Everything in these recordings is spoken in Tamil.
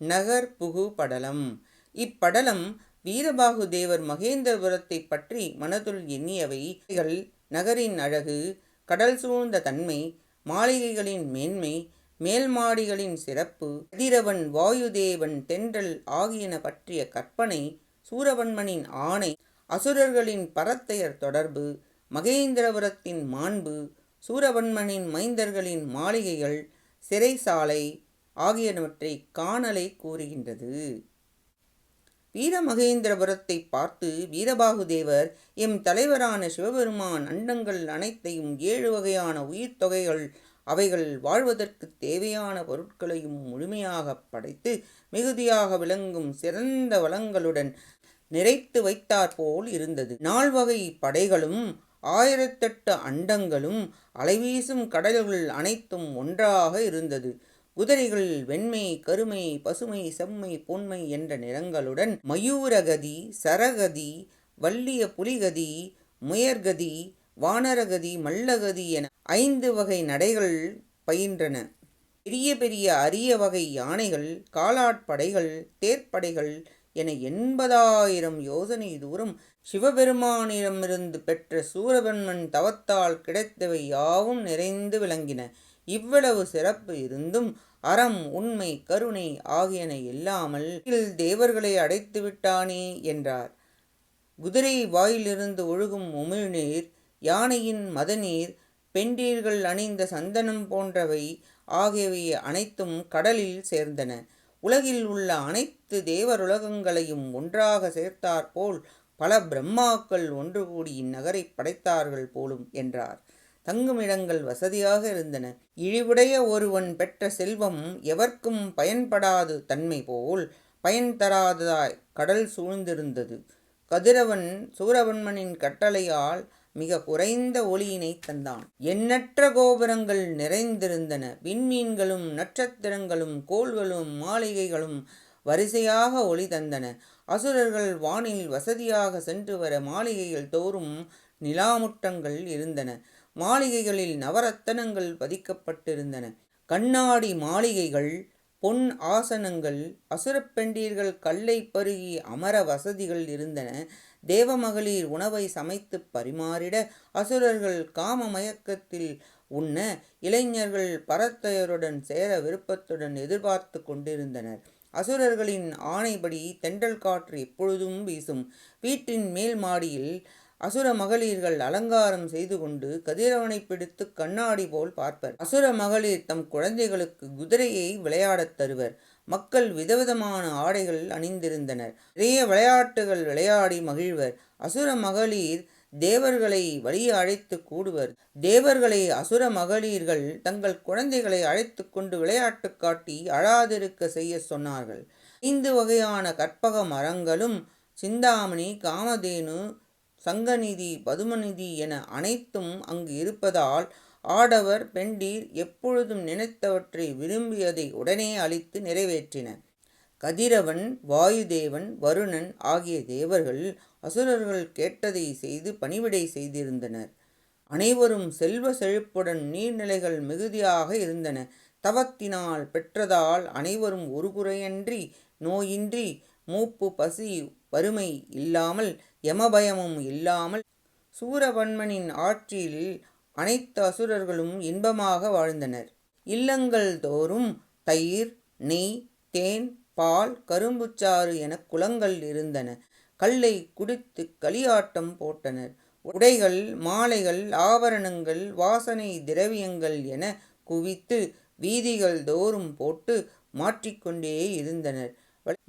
நகர் புகு படலம். இப்படலம் வீரபாகு தேவர் மகேந்திரபுரத்தை பற்றி மனதுள் எண்ணியவை. நகரின் அழகு கடல் சூழ்ந்த தன்மை மாளிகைகளின் மேன்மை மேல்மாடிகளின் சிறப்பு கதிரவன் வாயுதேவன் தென்றல் ஆகியன பற்றிய கற்பனை சூரவன்மனின் ஆணை அசுரர்களின் பரத்தையர் தொடர்பு மகேந்திரபுரத்தின் மாண்பு சூரவன்மனின் மைந்தர்களின் மாளிகைகள் சிறைசாலை ஆகியனவற்றை காணலை கூறுகின்றது. வீரமகேந்திரபுரத்தை பார்த்து வீரபாகுதேவர் எம் தலைவரான சிவபெருமான் அண்டங்கள் அனைத்தையும் ஏழு வகையான உயிர் தொகைகள் அவைகள் வாழ்வதற்கு தேவையான பொருட்களையும் முழுமையாக படைத்து மிகுதியாக விளங்கும் சிறந்த வளங்களுடன் நிறைத்து வைத்தாற்போல் இருந்தது. நால்வகை படைகளும் ஆயிரத்தெட்டு அண்டங்களும் அலைவீசும் கடல்கள் அனைத்தும் ஒன்றாக இருந்தது. குதிரைகள் வெண்மை கருமை பசுமை செம்மை பொன்மை என்ற நிறங்களுடன் மயூரகதி சரகதி வல்லிய புலிகதி முயர்கதி வானரகதி மல்லகதி என ஐந்து வகை நடைகள் பயின்றன. பெரிய பெரிய அரிய வகை யானைகள் காலாட்படைகள் தேர்ப்படைகள் என எண்பதாயிரம் யோசனை தூரம் சிவபெருமானிடமிருந்து பெற்ற சூரபன்மன் தவத்தால் கிடைத்தவை யாவும் நிறைந்து விளங்கின. இவ்வளவு சிறப்பு இருந்தும் அறம் உண்மை கருணை ஆகியன இல்லாமல் தேவர்களை அடைத்து விட்டானே என்றார். குதிரை வாயிலிருந்து ஒழுகும் உமிழ்நீர் யானையின் மதநீர் பெண்டீர்கள் அணிந்த சந்தனம் போன்றவை ஆகியவை அனைத்தும் கடலில் சேர்ந்தன. உலகில் உள்ள அனைத்து தேவருலகங்களையும் ஒன்றாக சேர்த்தாற்போல் பல பிரம்மாக்கள் ஒன்று கூடி இந்நகரை படைத்தார்கள் போலும் என்றார். தங்குமிடங்கள் வசதியாக இருந்தன. இழிவுடைய ஒருவன் பெற்ற செல்வம் எவர்க்கும் பயன்படாது தன்மை போல் பயன் தராததாய் கடல் சூழ்ந்திருந்தது. கதிரவன் சூரவன்மனின் கட்டளையால் மிக குறைந்த ஒளியினை தந்தான். எண்ணற்ற கோபுரங்கள் நிறைந்திருந்தன. விண்மீன்களும் நட்சத்திரங்களும் கோள்களும் மாளிகைகளும் வரிசையாக ஒளி தந்தன. அசுரர்கள் வானில் வசதியாக சென்று வர மாளிகைகள் தோறும் நிலாமுட்டங்கள் இருந்தன. மாளிகைகளில் நவரத்தனங்கள் பதிக்கப்பட்டிருந்தன. கண்ணாடி மாளிகைகள் பொன் ஆசனங்கள் அசுரப்பெண்டீர்கள் கல்லை பருகி அமர வசதிகள் இருந்தன. தேவமகளிர் உணவை சமைத்து பரிமாறிட அசுரர்கள் காம மயக்கத்தில் உண்ண இளைஞர்கள் பரத்தையருடன் சேர விருப்பத்துடன் எதிர்பார்த்து கொண்டிருந்தனர். அசுரர்களின் ஆணைப்படி தென்றல் காற்று எப்பொழுதும் வீசும். வீட்டின் மேல் மாடியில் அசுர மகளிர்கள் அலங்காரம் செய்து கொண்டு கதிரவனை பிடித்து கண்ணாடி போல் பார்ப்பர். அசுர மகளிர் தம் குழந்தைகளுக்கு குதிரையை விளையாடத் தருவர். மக்கள் விதவிதமான ஆடைகள் அணிந்திருந்தனர். நிறைய விளையாட்டுகள் விளையாடி மகிழ்வர். அசுர மகளிர் தேவர்களை வழிய அழைத்து கூடுவர். தேவர்களை அசுர மகளிர்கள் தங்கள் குழந்தைகளை அழைத்து கொண்டு விளையாட்டு காட்டி அழாதிருக்க செய்ய சொன்னார்கள். ஐந்து வகையான கற்பக மரங்களும் சிந்தாமணி காமதேனு சங்கநிதி பதுமநிதி என அனைத்தும் அங்கு இருப்பதால் ஆடவர் பெண்டீர் எப்பொழுதும் நினைத்தவற்றை விரும்பியதை உடனே அளித்து நிறைவேற்றின. கதிரவன் வாயுதேவன் வருணன் ஆகிய தேவர்கள் அசுரர்கள் கேட்டதை செய்து பணிவிடை செய்திருந்தனர். அனைவரும் செல்வ செழிப்புடன் நீர்நிலைகள் மிகுதியாக இருந்தன. தவத்தினால் பெற்றதால் அனைவரும் ஒரு குறையன்றி நோயின்றி மூப்பு பசி வறுமை இல்லாமல் யமபயமும் இல்லாமல் சூரபன்மனின் ஆட்சியில் அனைத்து அசுரர்களும் இன்பமாக வாழ்ந்தனர். இல்லங்கள் தோறும் தயிர் நெய் தேன் பால் கரும்புச்சாறு என குளங்கள் இருந்தன. கல்லை குடித்து களியாட்டம் போட்டனர். உடைகள் மாலைகள் ஆபரணங்கள் வாசனை திரவியங்கள் என குவித்து வீதிகள் தோறும் போட்டு மாற்றிக்கொண்டே இருந்தனர்.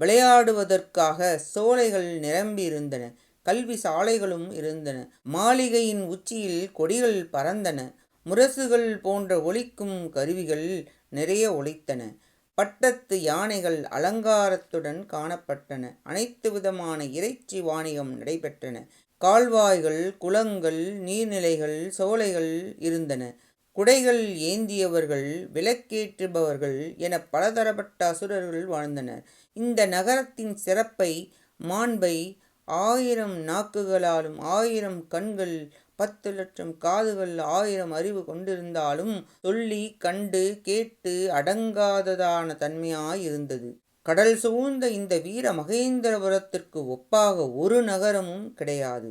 விளையாடுவதற்காக சோலைகள் நிரம்பியிருந்தன. கல்வி சாலைகளும் இருந்தன. மாளிகையின் உச்சியில் கொடிகள் பறந்தன. முரசுகள் போன்ற ஒலிக்கும் கருவிகள் நிறைய ஒலித்தன. பட்டத்து யானைகள் அலங்காரத்துடன் காணப்பட்டன. அனைத்து விதமான இறைச்சி வாணிகம் நடைபெற்றன. கால்வாய்கள் குளங்கள் நீர்நிலைகள் சோலைகள் இருந்தன. குடைகள் ஏந்தியவர்கள் விளக்கேற்றுபவர்கள் என பலதரப்பட்ட அசுரர்கள் வாழ்ந்தனர். இந்த நகரத்தின் சிறப்பை மாண்பை ஆயிரம் நாக்குகளாலும் ஆயிரம் கண்கள் பத்து லட்சம் காதுகள் ஆயிரம் அறிவு கொண்டிருந்தாலும் சொல்லி கண்டு கேட்டு அடங்காததான தன்மையாயிருந்தது கடல் சூழ்ந்த இந்த வீர மகேந்திரபுரத்திற்கு ஒப்பாக ஒரு நகரமும் கிடையாது.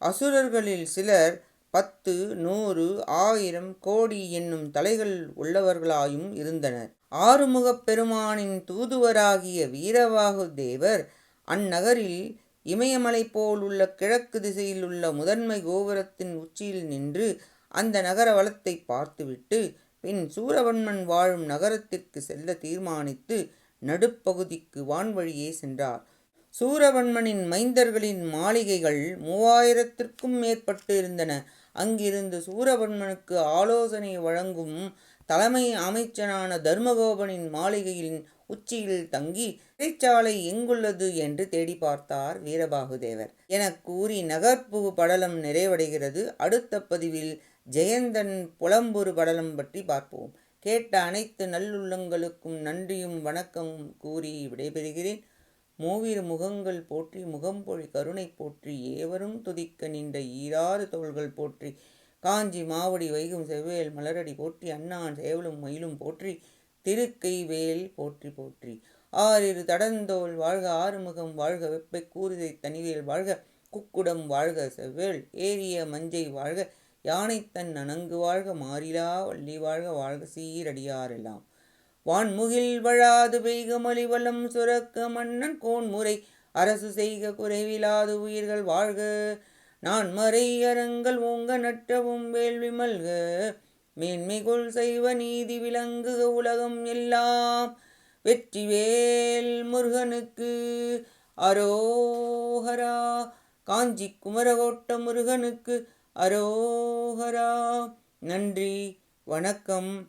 அசுரர்களில் சிலர் பத்து நூறு ஆயிரம் கோடி என்னும் தலைகள் உள்ளவர்களாயும் இருந்தனர். ஆறுமுகப் பெருமானின் தூதுவராகிய வீரவாகு தேவர் அந்நகரில் இமயமலை போல் உள்ள கிழக்கு திசையில் உள்ள முதன்மை கோபுரத்தின் உச்சியில் நின்று அந்த நகர வளத்தை பார்த்துவிட்டு பின் சூரவன்மன் வாழும் நகரத்திற்கு செல்ல தீர்மானித்து நடுப்பகுதிக்கு வான்வழியே சென்றார். சூரவன்மனின் மைந்தர்களின் மாளிகைகள் மூவாயிரத்திற்கும் மேற்பட்டு இருந்தன. அங்கிருந்து சூரவன்மனுக்கு ஆலோசனை வழங்கும் தலைமை அமைச்சனான தர்மகோபனின் மாளிகையின் உச்சியில் தங்கி சிறைச்சாலை எங்குள்ளது? என்று தேடி பார்த்தார் வீரபாகுதேவர். என கூறி நகர்ப்புகு படலம் நிறைவடைகிறது. அடுத்த பதிவில் ஜெயந்தன் புலம்பொரு படலம் பற்றி பார்ப்போம். கேட்ட அனைத்து நல்லுள்ளங்களுக்கும் நன்றியும் வணக்கமும் கூறி விடைபெறுகிறேன். மூவிரு முகங்கள் போற்றி முகம்பொழி கருணை போற்றி ஏவரும் துதிக்க நின்ற ஈராறு தோள்கள் போற்றி காஞ்சி மாவடி வைகும் செவ்வேல் மலரடி போற்றி அண்ணான் சேவலும் மயிலும் போற்றி திருக்கை வேல் போற்றி போற்றி. ஆறிரு தடந்தோல் வாழ்க ஆறுமுகம் வாழ்க வெப்பை கூறுதை தனிவேல் வாழ்க குக்குடம் வாழ்க செவ்வேல் ஏரிய மஞ்சை வாழ்க யானை தன் அணங்கு வாழ்க மாறிலா வள்ளி வாழ்க வாழ்க சீரடியாரெல்லாம். வான்முகில் வழாது பெய்க மலிவலம் சுரக்க மன்னன் கோன்முறை. அரசு செய்க குறைவிலாது உயிர்கள் வாழ்க. நான் மறை அரங்கள் ஓங்க நற்றவும் வேள்வி மல்க மேன்மைகொள் செய்வ நீதி விளங்குக உலகம் எல்லாம். வெற்றிவேல் முருகனுக்கு அரோஹரா காஞ்சி குமரகோட்ட முருகனுக்கு அரோஹரா நன்றி வணக்கம்.